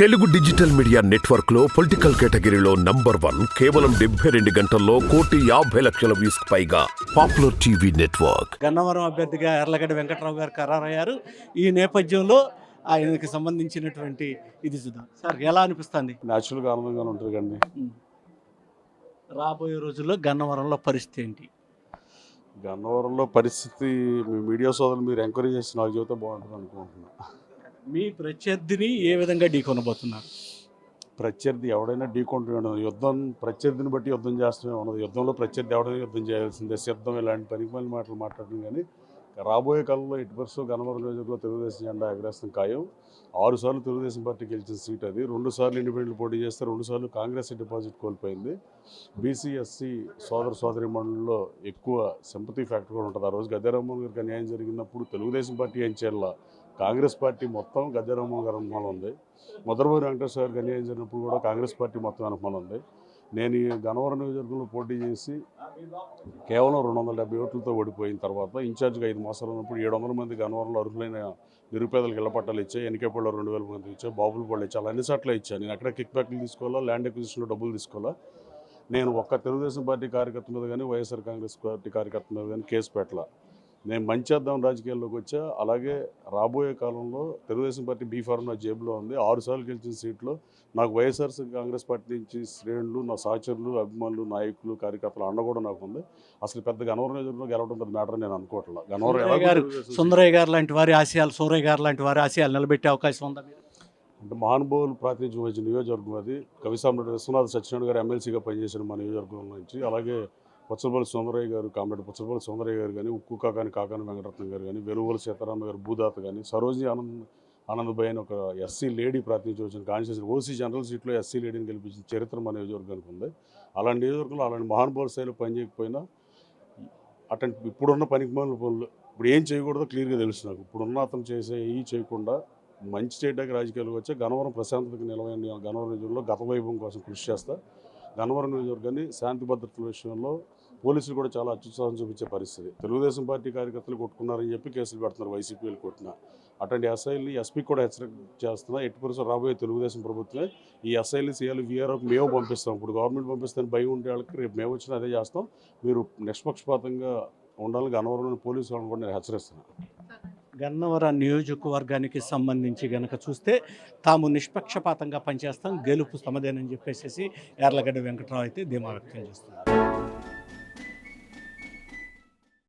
Telugu digital media నెట్వర్క్లో political కేటగిరీలో number one కేవలం డెబ్బై రెండు గంటల్లో కోటి యాభై లక్షల వ్యూస్ పైగా పాపులర్ టీవీ నెట్వర్క్. గన్నవరం అభ్యర్థిగా ఎర్లగడ్డ వెంకట్రావు గారు ఖరారయ్యారు. ఈ నేపథ్యంలో ఆయనకి సంబంధించినటువంటి ఇది చూద్దాం. సార్ ఎలా అనిపిస్తుంది? న్యాచురల్గా ఆనందంగానే ఉంటుంది కండి రాబోయే రోజుల్లో గన్నవరంలో పరిస్థితి ఏంటి? గన్నవరంలో పరిస్థితి మీ మీడియా సోదరులు మీరు ఎంక్వైరీ చేసి నాకు చెబితే బాగుంటుంది అనుకుంటున్నా. మీ ప్రత్యర్థిని ఏ విధంగా ఢీకొనబోతున్నారు? ప్రత్యర్థి ఎవడైనా ఢీకొంటున్నాడు. యుద్ధం ప్రత్యర్థిని బట్టి యుద్ధం చేస్తూనే ఉన్నది యుద్ధంలో ప్రత్యర్థి ఎవడైనా యుద్ధం చేయాల్సిందే. సిద్ధం ఇలాంటి పనికి మాటలు మాట్లాడడం కానీ రాబోయే కాలంలో ఎటు పరిస్థితుల్లో గన్నవరం నియోజకవర్గంలో తెలుగుదేశం జెండా ఎగరేస్తాం ఖాయం. ఆరు సార్లు తెలుగుదేశం పార్టీ గెలిచిన సీట్ అది. రెండు సార్లు ఇండిపెండెంట్ పోటీ చేస్తే రెండు సార్లు కాంగ్రెస్ డిపాజిట్ కోల్పోయింది. బీసీ ఎస్సీ సోదర సోదరి మండలిలో ఎక్కువ సింపతి ఫ్యాక్టర్ కూడా ఉంటుంది. ఆ రోజు గద్దెరామ్మోహన్ గారికి అన్యాయం జరిగినప్పుడు తెలుగుదేశం పార్టీ ఏం చేయాల? కాంగ్రెస్ పార్టీ మొత్తం గద్దెరామ్మోహన్ గారి అనుమానం ఉంది. మొదలబోయి వెంకటేశ్వర గారికి అన్యాయం జరిగినప్పుడు కూడా కాంగ్రెస్ పార్టీ మొత్తం అనుమానం ఉంది. నేను ఈ గన్నవరం నియోజకవర్గంలో పోటీ చేసి కేవలం రెండు వందల డెబ్బై ఓట్లతో ఓడిపోయిన తర్వాత ఇన్ఛార్జ్గా ఐదు మాసాలు ఉన్నప్పుడు ఏడు వందల మంది గన్నవరంలో అర్హులైన నిరుపేదలకు ఇళ్ళ పట్టాలు ఇచ్చాయి ఎన్నికేపల్లో రెండు వేల మంది ఇచ్చాయి బాబుల పళ్ళు ఇచ్చాయి అలా అన్ని చోట్ల ఇచ్చాను నేను ఎక్కడ కిక్ బ్యాక్లు తీసుకోవాలా ల్యాండ్ ఎక్విజిషన్లో డబ్బులు తీసుకోవాలా? నేను ఒక్క తెలుగుదేశం పార్టీ కార్యకర్త మీద కానీ వైఎస్ఆర్ కాంగ్రెస్ పార్టీ కార్యకర్త మీద కానీ కేసు పెట్టాల. నేను మంచి చేద్దాం రాజకీయాల్లోకి వచ్చా. అలాగే రాబోయే కాలంలో తెలుగుదేశం పార్టీ బీ ఫార్మ్ నా జేబులో ఉంది. ఆరు సార్లు గెలిచిన సీట్లో నాకు వైఎస్ఆర్ కాంగ్రెస్ పార్టీ నుంచి శ్రేణులు నా సహచరులు అభిమానులు నాయకులు కార్యకర్తలు అండ కూడా నాకు ఉంది. అసలు పెద్ద గనవరం నియోజకవర్గంలో గెలవడం పెద్ద మ్యాటర్ నేను అనుకోవట్లేదు గనవరం గారు సుందరయ్య గారు లాంటి వారి ఆశయాలు సూరయ్య గారు లాంటి వారి ఆశయాలు నిలబెట్టే అవకాశం ఉందా మీరు? అంటే మహానుభావులు ప్రాతినిధ్యం వహించిన నియోజకవర్గం అది. కవిసామ్రెడ్డి విశ్వనాథ్ సత్యనారాయణ గారు ఎమ్మెల్సీగా పనిచేసిన మా నియోజకవర్గం నుంచి. అలాగే పుచ్చలపల్లి సుందరయ్య గారు కామ్రేడ్ పుచ్చలపల్లి సుందరయ్య గారు కానీ ఉక్కు కాకాని కాకాని వెంకటరత్నం గారు కానీ వెలువల సీతారామ గారు భూదాత కానీ సరోజిని ఆనంద్ ఆనందభాయ్ అని ఒక ఎస్సీ లేడీ ప్రాతినిధ్యం వచ్చిన కాన్స్టిట్యూషన్ ఓసీ జనరల్ సీట్లో ఎస్సీ లేడీని గెలిపించిన చరిత్ర మన నియోజకవర్గానికి ఉంది. అలాంటి నియోజకవర్గంలో అలాంటి మహానుభావుల స్థాయిలో పనిచేయకపోయినా అటువంటి ఇప్పుడున్న పనికి పనులు ఇప్పుడు ఏం చేయకూడదో క్లియర్గా తెలుసు నాకు. ఇప్పుడున్న అతను చేసే ఈ చేయకుండా మంచి చేయడానికి రాజకీయాలకు వచ్చి గనవరం ప్రశాంతతకు నిలవైన గన్నవరం నియోజకవర్గంలో గత వైభవం కోసం కృషి చేస్తా. గన్నవరం నియోజకవర్గాన్ని శాంతి భద్రతల విషయంలో పోలీసులు కూడా చాలా అత్యుత్సాహం చూపించే పరిస్థితి. తెలుగుదేశం పార్టీ కార్యకర్తలు కొట్టుకున్నారని చెప్పి కేసులు పెడుతున్నారు వైసీపీలు కొట్టిన. అటువంటి ఎస్ఐల్ని ఎస్పీ కూడా హెచ్చరిక చేస్తున్నా. ఎట్టి పరిస్థితులు రాబోయే తెలుగుదేశం ప్రభుత్వమే ఈ ఎస్ఐలు సీఎల్ వీఆర్ఓకి మేము పంపిస్తాం. ఇప్పుడు గవర్నమెంట్ పంపిస్తాను భయం ఉండే వాళ్ళకి రేపు మేము వచ్చినా అదే చేస్తాం. మీరు నిష్పక్షపాతంగా ఉండాలని గన్నవరంలోని పోలీసు వాళ్ళని కూడా నేను హెచ్చరిస్తున్నాను గన్నవరం నియోజకవర్గానికి సంబంధించి గనక చూస్తే తాము నిష్పక్షపాతంగా పనిచేస్తాం గెలుపు సమదేనని చెప్పేసి ఎర్లగడ్డ వెంకట్రావు అయితే ధీమా వ్యక్తం చేస్తున్నారు.